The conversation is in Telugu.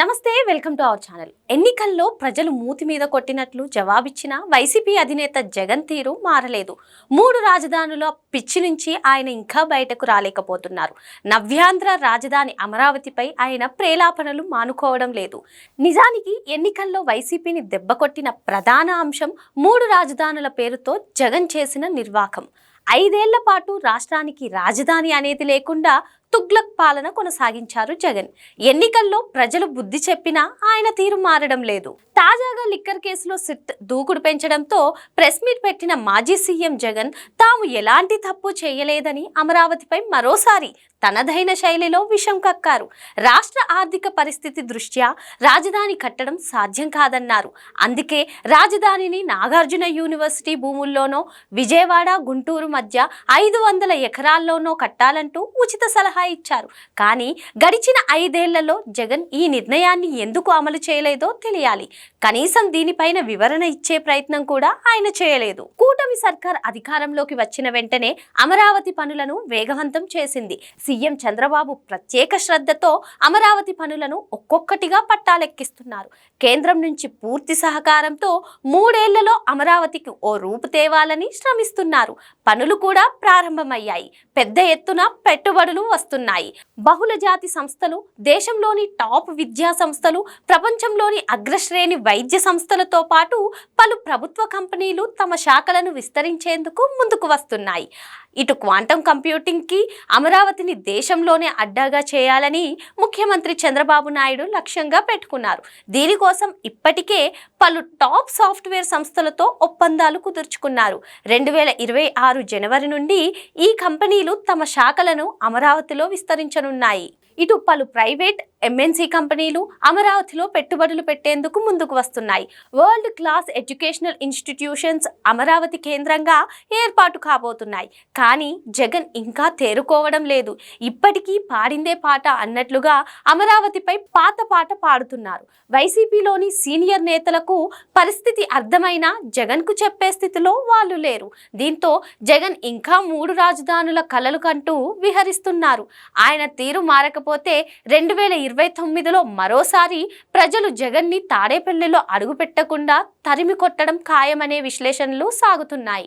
నమస్తే వెల్కమ్ టు అవర్ ఛానల్. ఎన్నికల్లో ప్రజలు మూతి మీద కొట్టినట్లు జవాబిచ్చిన వైసీపీ అధినేత జగన్ తీరు మారలేదు. మూడు రాజధానుల పిచ్చి నుంచి ఆయన ఇంకా బయటకు రాలేకపోతున్నారు. నవ్యాంధ్ర రాజధాని అమరావతిపై ఆయన ప్రేలాపనలు మానుకోవడం లేదు. నిజానికి ఎన్నికల్లో వైసీపీని దెబ్బకొట్టిన ప్రధాన అంశం మూడు రాజధానుల పేరుతో జగన్ చేసిన నిర్వాకం. ఐదేళ్ళ పాటు రాష్ట్రానికి రాజధాని అనేది లేకుండా తుగ్లక్ పాలన కొనసాగించారు జగన్. ఎన్నికల్లో ప్రజలు బుద్ధి చెప్పినా ఆయన తీరు మారడం లేదు. తాజాగా లిక్కర్ కేసులో సిట్ దూకుడు పెంచడంతో ప్రెస్ మీట్ పెట్టిన మాజీ సీఎం జగన్ తాము ఎలాంటి తప్పు చేయలేదని అమరావతిపై మరోసారి తనదైన శైలిలో విషం కక్కారు. రాష్ట్ర ఆర్థిక పరిస్థితి దృష్ట్యా రాజధాని కట్టడం సాధ్యం కాదన్నారు. అందుకే రాజధానిని నాగార్జున యూనివర్సిటీ భూముల్లోనో విజయవాడ గుంటూరు మధ్య ఐదు వందల ఎకరాల్లోనో కట్టాలంటూ ఉచిత సలహా ఇచ్చారు. కానీ గడిచిన ఐదేళ్ళలో జగన్ ఈ నిర్ణయాన్ని ఎందుకు అమలు చేయలేదో తెలియాలి. కనీసం దీనిపైన వివరణ ఇచ్చే ప్రయత్నం కూడా ఆయన చేయలేదు. కూటమి సర్కార్ అధికారంలోకి వచ్చిన వెంటనే అమరావతి పనులను వేగవంతం చేసింది. సీఎం చంద్రబాబు ప్రత్యేక శ్రద్ధతో అమరావతి పనులను ఒక్కొక్కటిగా పట్టాలెక్కిస్తున్నారు. కేంద్రం నుంచి పూర్తి సహకారంతో మూడేళ్ళలో అమరావతికి ఓ రూపు తేవాలని శ్రమిస్తున్నారు. పనులు కూడా ప్రారంభమయ్యాయి. పెద్ద ఎత్తున పెట్టుబడులు వస్తున్నాయి. బహుళ జాతి సంస్థలు దేశంలోని టాప్ విద్యా సంస్థలు ప్రపంచంలోని అగ్రశ్రేణి వైద్య సంస్థలతో పాటు పలు ప్రభుత్వ కంపెనీలు తమ శాఖలను విస్తరించేందుకు ముందుకు వస్తున్నాయి. ఇటు క్వాంటం కంప్యూటింగ్కి అమరావతిని దేశంలోనే అడ్డాగా చేయాలని ముఖ్యమంత్రి చంద్రబాబు నాయుడు లక్ష్యంగా పెట్టుకున్నారు. దీనికోసం ఇప్పటికే పలు టాప్ సాఫ్ట్వేర్ సంస్థలతో ఒప్పందాలు కుదుర్చుకున్నారు. రెండు వేల ఇరవై ఆరు జనవరి నుండి ఈ కంపెనీలు తమ శాఖలను అమరావతిలో విస్తరించనున్నాయి. ఇటు పలు ప్రైవేట్ ఎంఎన్సీ కంపెనీలు అమరావతిలో పెట్టుబడులు పెట్టేందుకు ముందుకు వస్తున్నాయి. World class educational institutions Amaravati కేంద్రంగా ఏర్పాటు కాబోతున్నాయి. కానీ జగన్ ఇంకా తేరుకోవడం లేదు. ఇప్పటికీ పాడిందే పాట అన్నట్లుగా అమరావతిపై పాత పాట పాడుతున్నారు. వైసీపీలోని సీనియర్ నేతలకు పరిస్థితి అర్థమైనా జగన్కు చెప్పే స్థితిలో వాళ్ళు లేరు. దీంతో జగన్ ఇంకా మూడు రాజధానుల కలలు కంటూ విహరిస్తున్నారు. ఆయన తీరు మారకపోతే రెండు వేల ఇరవై తొమ్మిదిలో మరోసారి ప్రజలు జగన్ని తాడేపల్లిలో అడుగుపెట్టకుండా తరిమి కొట్టడం ఖాయమనే విశ్లేషణలు సాగుతున్నాయి.